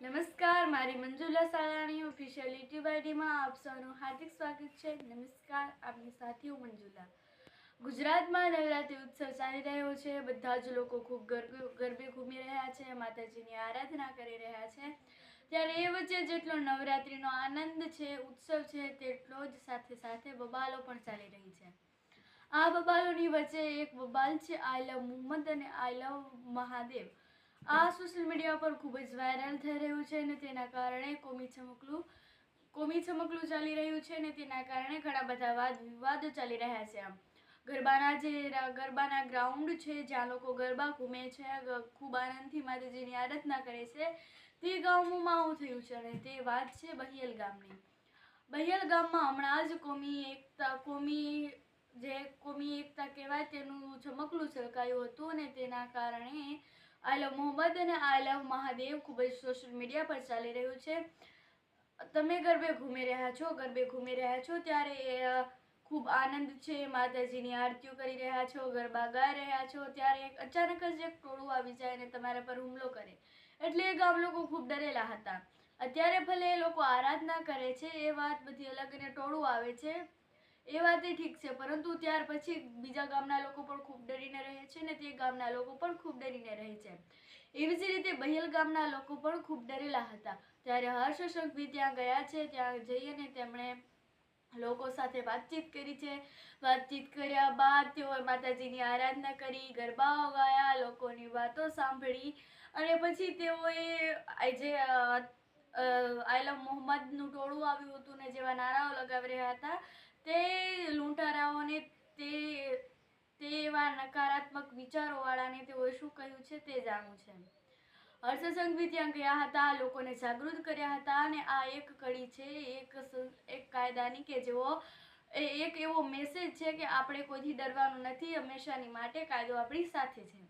નમસ્કાર, મારી Manjula Salani official YouTube આઈડીમાં આપ સૌનું હાર્દિક સ્વાગત છે. નમસ્કાર, આપની સાથી હું મંજુલા. ગુજરાતમાં નવરાત્રિ ઉત્સવ ચાલી રહ્યો છે. બધા જ લોકો ખૂબ ગરબે ઘૂમી રહ્યા છે, માતાજીની આરાધના કરી રહ્યા છે. ત્યારે એ વચ્ચે જેટલો નવરાત્રિનો આનંદ છે, ઉત્સવ છે, તેટલો જ સાથે સાથે બબાલો પણ ચાલી રહી છે. આ બબાલોની વચ્ચે એક બબાલ છે, આઈ લવ મુહમ્મદ અને આઈ લવ મહાદેવ. આ સોશિયલ મીડિયા પર ખૂબ જ વાયરલ થઈ રહ્યું છે અને તેના કારણે કોમી ચમકલું કોમી ચમકલું ચાલી રહ્યું છે અને તેના કારણે ઘણા બધા વાદ વિવાદો ચાલી રહ્યા છે આમ. ગરબાના જે ગરબાના ગ્રાઉન્ડ છે, જ્યાં લોકો ગરબા ઘૂમે છે ખૂબ આનંદથી માતાજીની આરાધના કરે છે, તે ગામમાં આવું થયું છે અને તે વાત છે બહિયલ ગામની. બહિયલ ગામમાં હમણાં જ કોમી એકતા, કોમી જે કોમી એકતા કહેવાય તેનું ચમકલું છલકાયું હતું અને તેના કારણે આઈ લવ મોહમ્મદ અને આઈ લવ મહાદેવ ખૂબ જ સોશિયલ મીડિયા પર ચાલી રહ્યું છે. તમે ગરબે ઘૂમી રહ્યા છો, ગરબે ઘૂમી રહ્યા છો ત્યારે એ ખૂબ આનંદ છે, માતાજીની આરતીઓ કરી રહ્યા છો, ગરબા ગાઈ રહ્યા છો, ત્યારે એક અચાનક જ એક ટોળું આવી જાય અને તમારા પર હુમલો કરે. એટલે એ ગામ લોકો ખૂબ ડરેલા હતા. અત્યારે ભલે એ લોકો આરાધના કરે છે, એ વાત બધી અલગ અને ટોળું આવે છે. એ વાત ઠીક છે, પરંતુ ત્યાર પછી બીજા ગામના લોકો પણ ખૂબ ડરીને રહે છે ને તે ગામના લોકો પણ ખૂબ ડરીને રહે છે. એવી જ રીતે બહેલ ગામના લોકો પણ ખૂબ ડરેલા હતા. ત્યારે હર્ષ સંઘવી ત્યાં ગયા છે, ત્યાં જઈ અને તેમણે લોકો સાથે વાતચીત કરી છે. વાતચીત કર્યા બાદ તેઓએ માતાજીની આરાધના કરી, ગરબાઓ ગાયા, લોકોની વાતો સાંભળી અને પછી તેઓએ જે આઈ મોહમ્મદનું ટોળું આવ્યું હતું ને જેવા નારાઓ લગાવી રહ્યા હતા તે લૂંટારાઓને તે તે એવા નકારાત્મક વિચારોવાળાને તેઓએ શું કહ્યું છે તે જાણવું છે. હર્ષ સંઘવી ત્યાં ગયા હતા, લોકોને જાગૃત કર્યા હતા અને આ એક કડી છે, એક એક કાયદાની કે જેઓ એક એવો મેસેજ છે કે આપણે કોઈથી ડરવાનું નથી, હંમેશાની માટે કાયદો આપણી સાથે છે.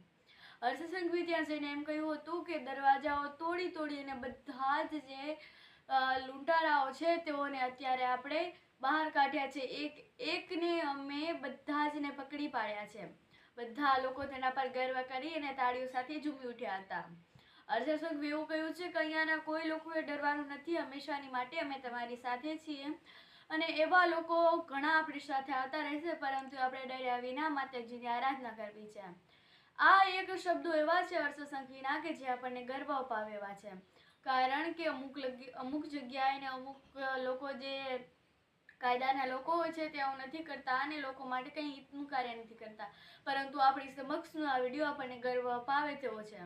હર્ષ સંઘવી ત્યાં જઈને એમ કહ્યું હતું કે દરવાજાઓ તોડી તોડીને બધા જ જે લૂંટારાઓ છે તેઓને અત્યારે આપણે બહાર કાઢ્યા છે. એક, એકને અમે બધા જને પકડી પાડ્યા છે. બધા લોકો તેના પર ગર્વ કરી અને તાળીઓ સાથે ઝૂમી ઉઠ્યા હતા. સંઘવી એવું કહ્યું છે કે અહીંયાના કોઈ લોકોએ ડરવાનું નથી. હંમેશાની માટે અમે તમારી સાથે છીએ. અને એવા લોકો ઘણા આપણી સાથે આવતા રહેશે, પરંતુ આપણે ડર્યા વિના માતાજીની આરાધના કરવી છે. આ એક શબ્દો એવા છે હર્ષ કે જે આપણને ગર્વ અપાવે એવા છે. કારણ કે અમુક અમુક જગ્યાએ ને અમુક લોકો જે કાયદાના લોકો છે તે આવું નથી કરતા અને લોકો માટે કંઈ હિતનું કાર્ય નથી કરતા. પરંતુ આપણી સમક્ષનો આ વીડિયો આપણને ગર્વ અપાવે તેવો છે.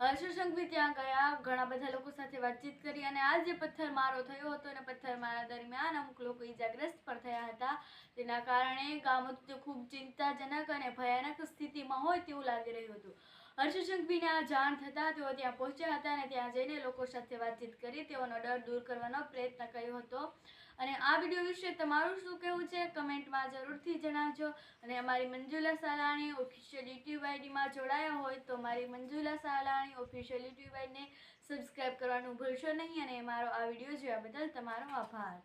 હર્ષ સંઘવી ત્યાં ગયા, ઘણા બધા લોકો સાથે વાતચીત કરી અને આ જે પથ્થરમારો થયો હતો અને પથ્થરમારા દરમિયાન અમુક લોકો ઈજાગ્રસ્ત પણ થયા હતા. તેના કારણે ગામ ખૂબ ચિંતાજનક અને ભયાનક સ્થિતિમાં હોય તેવું લાગી રહ્યું હતું. હર્ષ આ જાણ થતાં તેઓ ત્યાં પહોંચ્યા હતા અને ત્યાં જઈને લોકો સાથે વાતચીત કરી, તેઓનો ડર દૂર કરવાનો પ્રયત્ન કર્યો હતો. અને આ વીડિયો વિશે તમારું શું કહેવું છે? કમેન્ટમાં જરૂરથી જણાવજો. અને અમારી મંજુલા સાલાણી ઓફિશિયલ યુટ્યુબ આઈડીમાં જોડાયા હોય તો મારી મંજુલા સાલાણી ઓફિશિયલ યુટ્યુબ આઈડીને સબસ્ક્રાઈબ કરવાનું ભૂલશો નહીં અને મારો આ વીડિયો જોયા બદલ તમારો આભાર.